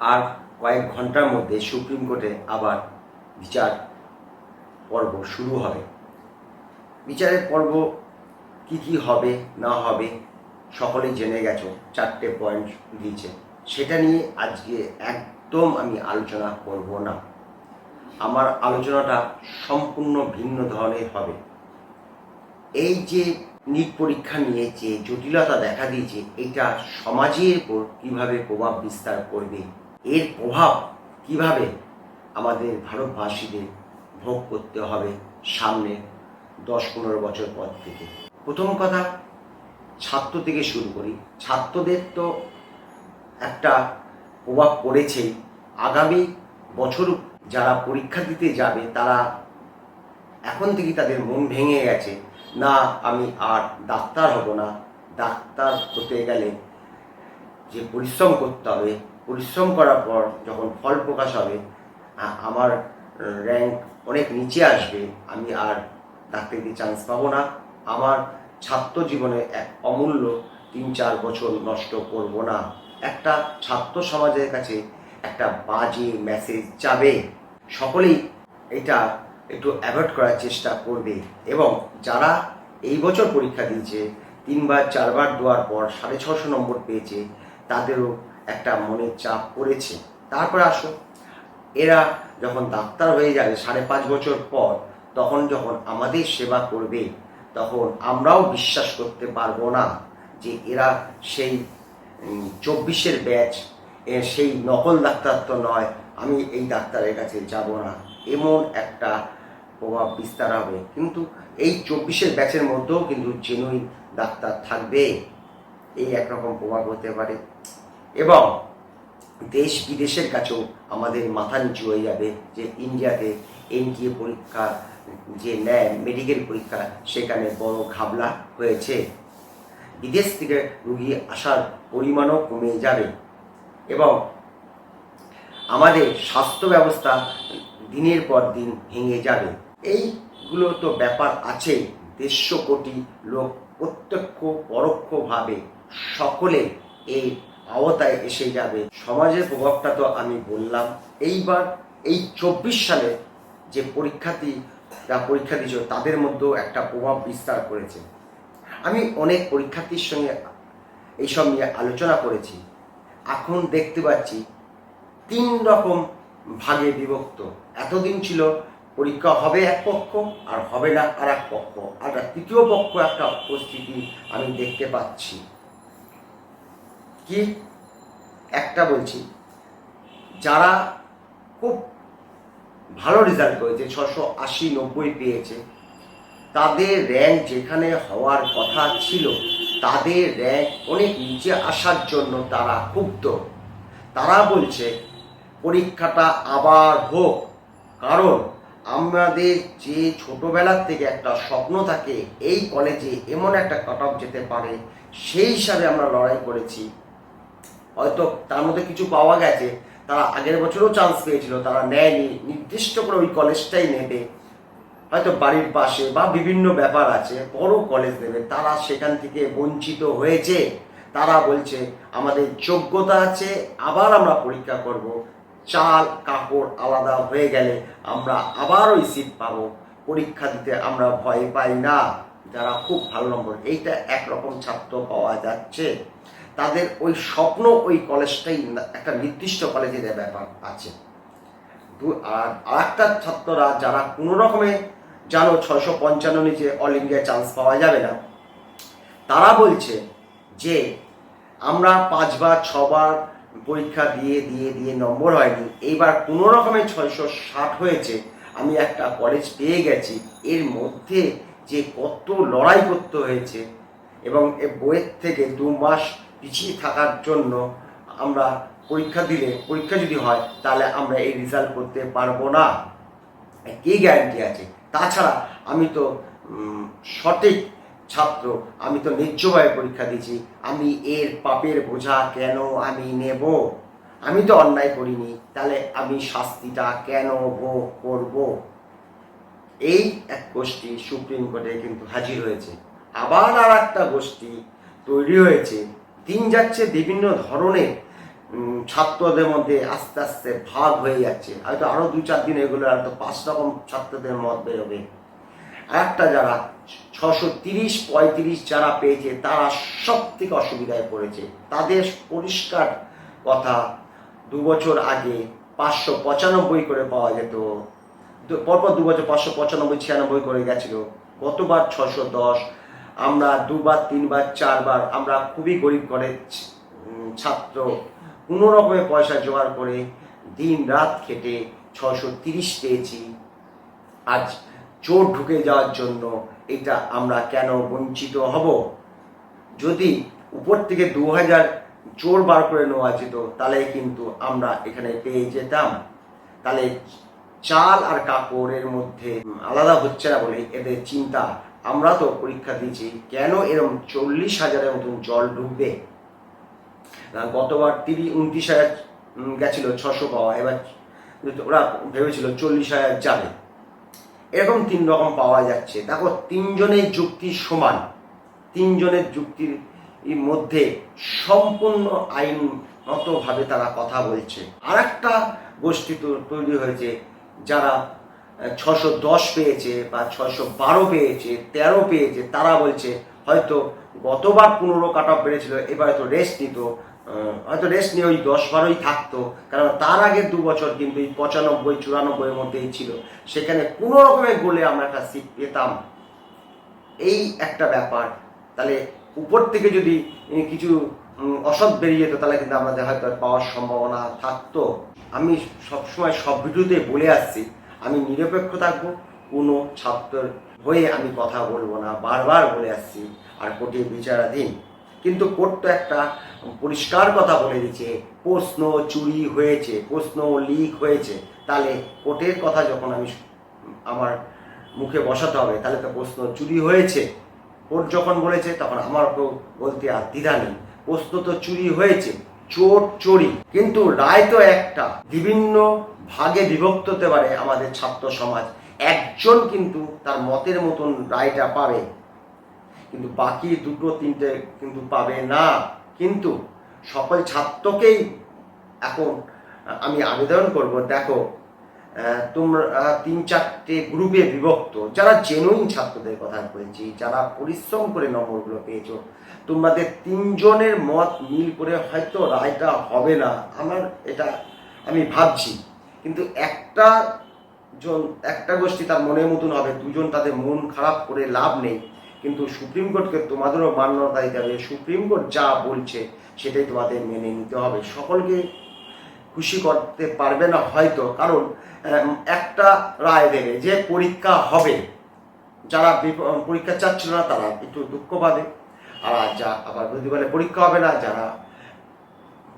আর কয়েক ঘণ্টার মধ্যে সুপ্রিম কোর্টে আবার বিচার পর্ব শুরু হবে। বিচারের পর্ব কি কি হবে, না হবে, সকলেই জেনে গেছো, চারটে পয়েন্ট দিয়েছে। সেটা নিয়ে আজকে একদম আমি আলোচনা করব না। আমার আলোচনাটা সম্পূর্ণ ভিন্ন ধরনের হবে। এই যে নিট পরীক্ষা নিয়ে যে জটিলতা দেখা দিয়েছে, এটা সমাজের উপর কীভাবে প্রভাব বিস্তার করবে এর প্রভাব কীভাবে আমাদের ভারতবাসীদের ভোগ করতে হবে সামনে দশ পনেরো বছর পর থেকে? প্রথম কথা, ছাত্র থেকে শুরু করি। ছাত্রদের তো একটা প্রভাব পড়েছেই আগামী বছর যারা পরীক্ষা দিতে যাবে, তারা এখন থেকে তাদের মন ভেঙে গেছে। না, আমি আর ডাক্তার হব না। ডাক্তার হতে গেলে যে পরিশ্রম করতে হবে পরিশ্রম করার পর যখন ফল প্রকাশ হবে আমার র্যাঙ্ক অনেক নিচে আসবে, আমি আর ডাক্তারিতে চান্স পাবো না। আমার ছাত্র জীবনে এক অমূল্য তিন চার বছর নষ্ট করব না। একটা ছাত্র সমাজের কাছে একটা বাজে মেসেজ যাবে। সকলেই এটা একটু অ্যাভয়েড করার চেষ্টা করবে এবং যারা এই বছর পরীক্ষা দিয়েছে, তিনবার, চারবার দেওয়ার পর সাড়ে ছশো নম্বর পেয়েছে, তাদেরও একটা মনের চাপ পড়েছে। তারপরে আসো। এরা যখন ডাক্তার হয়ে যাবে সাড়ে পাঁচ বছর পর, তখন যখন আমাদের সেবা করবে, তখন আমরাও বিশ্বাস করতে পারব না যে এরা সেই চব্বিশের ব্যাচ সেই নকল ডাক্তার তো নয়, আমি এই ডাক্তারের কাছে যাব না। এমন একটা প্রভাব বিস্তার হবে। কিন্তু এই চব্বিশের ব্যাচের মধ্যেও কিন্তু জেনুইন ডাক্তার থাকবে। এই একরকম প্রভাব হতে পারে। এবং দেশ বিদেশের কাছেও আমাদের মাথা নিচু হয়ে যাবে যে ইন্ডিয়াতে এনটিএ পরীক্ষা যে নেয়, মেডিকেল পরীক্ষা, সেখানে বড় ঘাবলা হয়েছে। বিদেশ থেকে রুগী আসার পরিমাণও কমে যাবে এবং আমাদের স্বাস্থ্য ব্যবস্থা দিনের পর দিন ভেঙে যাবে। এইগুলো তো ব্যাপার আছে, দেড়শো কোটি লোক প্রত্যক্ষ পরোক্ষভাবে সকলে এই আওতায় এসে যাবে। সমাজের প্রভাবটা তো আমি বললাম। এইবার এই চব্বিশ সালে যে পরীক্ষার্থী যা পরীক্ষা দিয়েছিল তাদের মধ্যেও একটা প্রভাব বিস্তার করেছে। আমি অনেক পরীক্ষার্থীর সঙ্গে এইসব নিয়ে আলোচনা করেছি। এখন দেখতে পাচ্ছি তিন রকম ভাগে বিভক্ত। এতদিন ছিল পরীক্ষা হবে এক পক্ষ আর হবে না আর এক পক্ষ। আর তৃতীয় পক্ষ একটা উপস্থিতি আমি দেখতে পাচ্ছি। কি? একটা বলছি। যারা খুব ভালো রেজাল্ট করেছে, ছশো আশি নব্বই পেয়েছে, তাদের র্যাঙ্ক যেখানে হওয়ার কথা ছিল, তাদের র্যাঙ্ক অনেক নিচে আসার জন্য তারা ক্ষুব্ধ। তারা বলছে, পরীক্ষাটা আবার হোক, কারণ আমাদের যে ছোটবেলার থেকে একটা স্বপ্ন থাকে, এই কলেজে এমন একটা কাট অফ যেতে পারে, সেই হিসাবে আমরা লড়াই করেছি। হয়তো তার মধ্যে কিছু পাওয়া গেছে। তারা আগের বছরও চান্স পেয়েছিল, তারা নেয়নি। নির্দিষ্ট করে ওই কলেজটাই নেবে। হয়তো বাড়ির পাশে বা বিভিন্ন ব্যাপার আছে, বড় কলেজ দেবে। তারা সেখান থেকে বঞ্চিত হয়েছে। তারা বলছে, আমাদের যোগ্যতা আছে, আবার আমরা পরীক্ষা করব। চাল, কাপড় আলাদা হয়ে গেলে আমরা আবার ওই সিট পাবো। পরীক্ষা দিতে আমরা ভয় পাই না। যারা খুব ভালো নম্বর, এইটা একরকম ছাত্র পাওয়া যাচ্ছে। তাদের ওই স্বপ্ন ওই কলেজটাই একটা নির্দিষ্ট কলেজের ব্যাপার আছে। আর আরেকটা ছাত্ররা যারা কোনো রকমে জানো ছয়শো পঞ্চান্ন নিচে অল ইন্ডিয়া চান্স পাওয়া যাবে না, তারা বলছে যে আমরা পাঁচবার, ছবার পরীক্ষা দিয়ে দিয়ে দিয়ে নম্বর হয়নি। এইবার কোনো রকমে ছয়শো ষাট হয়েছে, আমি একটা কলেজ পেয়ে গেছি। এর মধ্যে যে কত লড়াই করতে হয়েছে এবং এ বইয়ের থেকে দু মাস পিছিয়ে থাকার জন্য আমরা পরীক্ষা দিলে, পরীক্ষা যদি হয়, তাহলে আমরা এই রেজাল্ট করতে পারব না। কি গ্যারান্টি আছে। তাছাড়া আমি তো সঠিক ছাত্র, আমি তো ন্যায্যভাবে পরীক্ষা দিয়েছি। আমি এর পাপের বোঝা কেন আমি নেব? আমি তো অন্যায় করিনি, তাহলে আমি শাস্তিটা কেন ভোগ করব? এই এক গোষ্ঠী সুপ্রিম কোর্টে কিন্তু হাজির হয়েছে। আবার আর একটা গোষ্ঠী তৈরি হয়েছে। দিন যাচ্ছে বিভিন্ন ধরনের ছাত্রদের মধ্যে আস্তে আস্তে ভাগ হয়ে যাচ্ছে। হয়তো আরও দু চার দিন এগুলো হয়তো পাঁচ রকম ছাত্রদের মত বেরোবে। একটা যারা ছশো তিরিশ, পঁয়ত্রিশ যারা পেয়েছে, তারা সব থেকে অসুবিধায় পড়েছে। তাদের পরিষ্কার কথা, দু বছর আগে পাঁচশো পঁচানব্বই করে পাওয়া যেত। পরপর দু বছর পাঁচশো পঁচানব্বই, ছিয়ানব্বই করে গেছিল। গতবার ছশো দশ আমরা দুবার, তিনবার, চারবার আমরা খুবই গরিব ঘরের ছাত্র। কোনো রকমের পয়সা জোগাড় করে দিন রাত খেটে ছশো তিরিশ পেয়েছি। আজ চোর ঢুকে যাওয়ার জন্য এটা আমরা কেন বঞ্চিত হব? যদি উপর থেকে দু হাজার চোর বার করে নেওয়া যেত, তাহলে কিন্তু আমরা এখানে পেয়ে যেতাম। তাহলে চাল আর কাপড়ের মধ্যে আলাদা হচ্ছে না বলে এদের চিন্তা। আমরা তো পরীক্ষা দিয়েছি, কেন এরকম চল্লিশ হাজারের মতন জল ঢুকবে? গতবার তিরিশ উনত্রিশ হাজার গেছিল ছশো পাওয়া, এবার ওরা ভেবেছিল চল্লিশ হাজার যাবে। এরকম তিন রকম পাওয়া যাচ্ছে। দেখো, তিনজনের যুক্তি সমান। তিনজনের যুক্তির মধ্যে সম্পূর্ণ আইনগতভাবে তারা কথা বলছে। আর একটা গোষ্ঠী তৈরি হয়েছে যারা ছশো দশ পেয়েছে বা ছশো বারো পেয়েছে, তেরো পেয়েছে, তারা বলছে, হয়তো গতবার পনেরো কাট অফ বেড়েছিল, এবার হয়তো রেস্ট নিত হয়তো রেস্ট নিয়ে ওই দশ বারোই থাকতো, কারণ তার আগের দু বছর কিন্তু এই পঁচানব্বই, চুরানব্বইয়ের মধ্যেই ছিল। সেখানে কোনো রকমের গোলে আমরা একটা সিট পেতাম। এই একটা ব্যাপার। তাহলে উপর থেকে যদি কিছু অসৎ বেরিয়ে যেত, তাহলে কিন্তু আমাদের হয়তো পাওয়ার সম্ভাবনা থাকতো। আমি সবসময় সব ভিডিওতে বলে আসছি আমি নিরপেক্ষ থাকব, কোনো ছাত্রের হয়ে আমি কথা বলব না, বারবার বলে আসছি, আর কোর্টে বিচারাধীন। কিন্তু কোর্ট তো একটা পরিষ্কার কথা বলে দিচ্ছে প্রশ্ন চুরি হয়েছে, প্রশ্ন লিক হয়েছে। তাহলে কোর্টের কথা যখন আমি আমার মুখে বসাতে হবে, তাহলে তো প্রশ্ন চুরি হয়েছে। কোর্ট যখন বলেছে, তখন আমার বলতে আর দ্বিধা নেই। প্রশ্ন তো চুরি হয়েছে। চোর চোরি। কিন্তু রায় তো একটা। বিভিন্ন ভাগে বিভক্ত হতে পারে আমাদের ছাত্র সমাজ। একজন কিন্তু তার মতের মতন রায়টা পাবে। কিন্তু বাকি দুটো, তিনটে কিন্তু পাবে না। কিন্তু সকল ছাত্রকেই এখন আমি আবেদন করব, দেখো তোমরা তিন চারটে গ্রুপে বিভক্ত। যারা জেনুইন ছাত্রদের কথা বলছি, যারা পরিশ্রম করে নম্বরগুলো পেয়েছ, তোমাদের তিনজনের মত মিল করে হয়তো রায়টা হবে না। আমার এটা, আমি ভাবছি। কিন্তু একটা জন, একটা গোষ্ঠী তার মনের মতন হবে, দুজন তাদের মন খারাপ করে লাভ নেই। কিন্তু সুপ্রিম কোর্টকে তোমাদেরও মান্যতা দিতে হবে। সুপ্রিম কোর্ট যা বলছে, সেটাই তোমাদের মেনে নিতে হবে। সকলকে খুশি করতে পারবে না হয়তো। কারণ একটা রায় দেবে যে পরীক্ষা হবে। যারা পরীক্ষা চাচ্ছিল না, তারা একটু দুঃখ পাবে। আর যা, আবার যদি বলে পরীক্ষা হবে না, যারা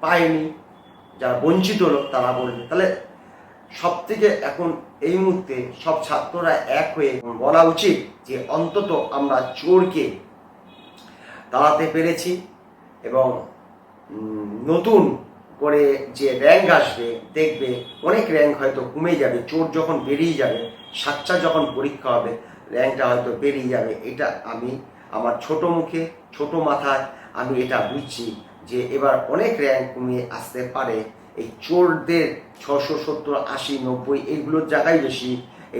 পায়নি, যারা বঞ্চিত হলো, তারা বলবে। তাহলে সব থেকে এখন এই মুহূর্তে সব ছাত্ররা এক হয়ে বলা উচিত যে, অন্তত আমরা চোরকে তাড়াতে পেরেছি এবং নতুন করে যে র্যাঙ্ক আসবে, দেখবে অনেক র্যাঙ্ক হয়তো কমে যাবে, চোর যখন বেরিয়ে যাবে, সাচ্চা যখন পরীক্ষা হবে র্যাঙ্কটা হয়তো বেরিয়ে যাবে। এটা আমি আমার ছোট মুখে, ছোট মাথায় আমি এটা বুঝছি যে এবার অনেক র্যাঙ্ক কমিয়ে আসতে পারে। এই চোরদের ছশো সত্তর, আশি, নব্বই এইগুলোর জায়গায় বেশি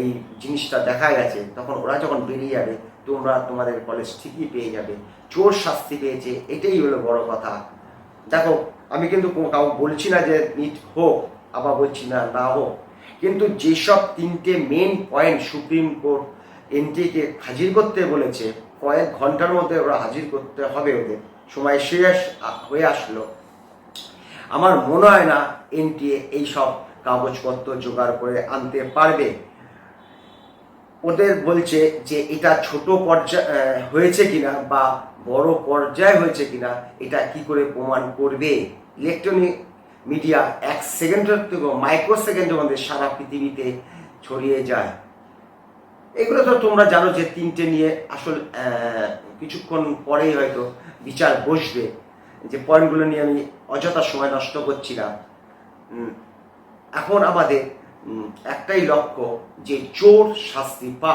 এই জিনিসটা দেখা গেছে। তখন ওরা যখন বেরিয়ে যাবে, তোমরা তোমাদের কলেজ ঠিকই পেয়ে যাবে। চোর শাস্তি পেয়েছে, এটাই হলো বড় কথা। দেখো আমি কিন্তু কোনো- কাউ বলছি না যে নিট হোক, আবার বলছি না না হোক। কিন্তু যেসব তিনটে মেন পয়েন্ট সুপ্রিম কোর্ট এনটিকে হাজির করতে বলেছে, কয়েক ঘণ্টার মধ্যে ওরা হাজির করতে হবে ওদের। সময় শেষ হয়ে আসলো। আমার মনে হয় না এনটিএ এইসব কাগজপত্র জোগাড় করে আনতে পারবে। ওদের বলছে যে এটা ছোট পর্যায় হয়েছে কিনা বা বড় পর্যায়ে হয়েছে কিনা, এটা কি করে প্রমাণ করবে? ইলেকট্রনিক মিডিয়া এক সেকেন্ডের থেকে মাইক্রো সেকেন্ডের মধ্যে সারা পৃথিবীতে ছড়িয়ে যায়। এগুলো তো তোমরা জানো যে তিনটে নিয়ে আসল কিছুক্ষণ পরেই হয়তো বিচার বসবে। যে পয়েন্টগুলো নিয়ে আমি অযথা সময় নষ্ট করছি না। এখন আমাদের একটাই লক্ষ্য যে চোর শাস্তি পা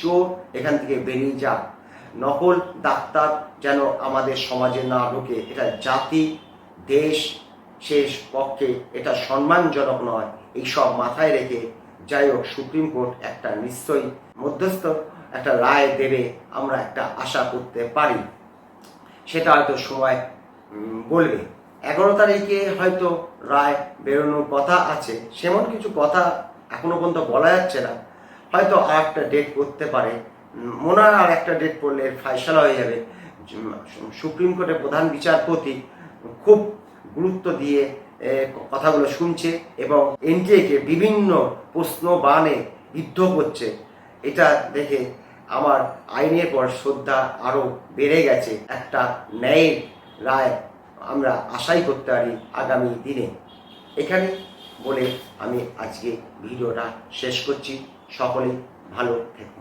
চোর এখান থেকে বেরিয়ে যা নকল ডাক্তার যেন আমাদের সমাজে না ঢোকে, এটা জাতি দেশ শেষ পক্ষে এটা সম্মানজনক নয়। এই সব মাথায় রেখে যাই হোক, সুপ্রিম কোর্ট একটা নিশ্চয়ই মধ্যস্থ একটা রায় দেবে, আমরা একটা আশা করতে পারি। সেটা হয়তো সময় বলবে। এগারো তারিখে হয়তো রায় বেরোনোর কথা আছে। সেমন কিছু কথা এখনও পর্যন্ত বলা যাচ্ছে না। হয়তো আর একটা ডেট করতে পারে। মনে হয় আর একটা ডেট পড়লে ফাইসলা হয়ে যাবে। সুপ্রিম কোর্টের প্রধান বিচারপতি খুব গুরুত্ব দিয়ে কথাগুলো শুনছে এবং এনটিএকে বিভিন্ন প্রশ্ন বানে বিদ্ধ করছে। এটা দেখে আমার আইনের পর শ্রদ্ধা আরও বেড়ে গেছে। একটা ন্যায়ের রায় আমরা আশাই করতে পারি আগামী দিনে। এখানে বলে আমি আজকে ভিডিওটা শেষ করছি। সকলে ভালো থেকো।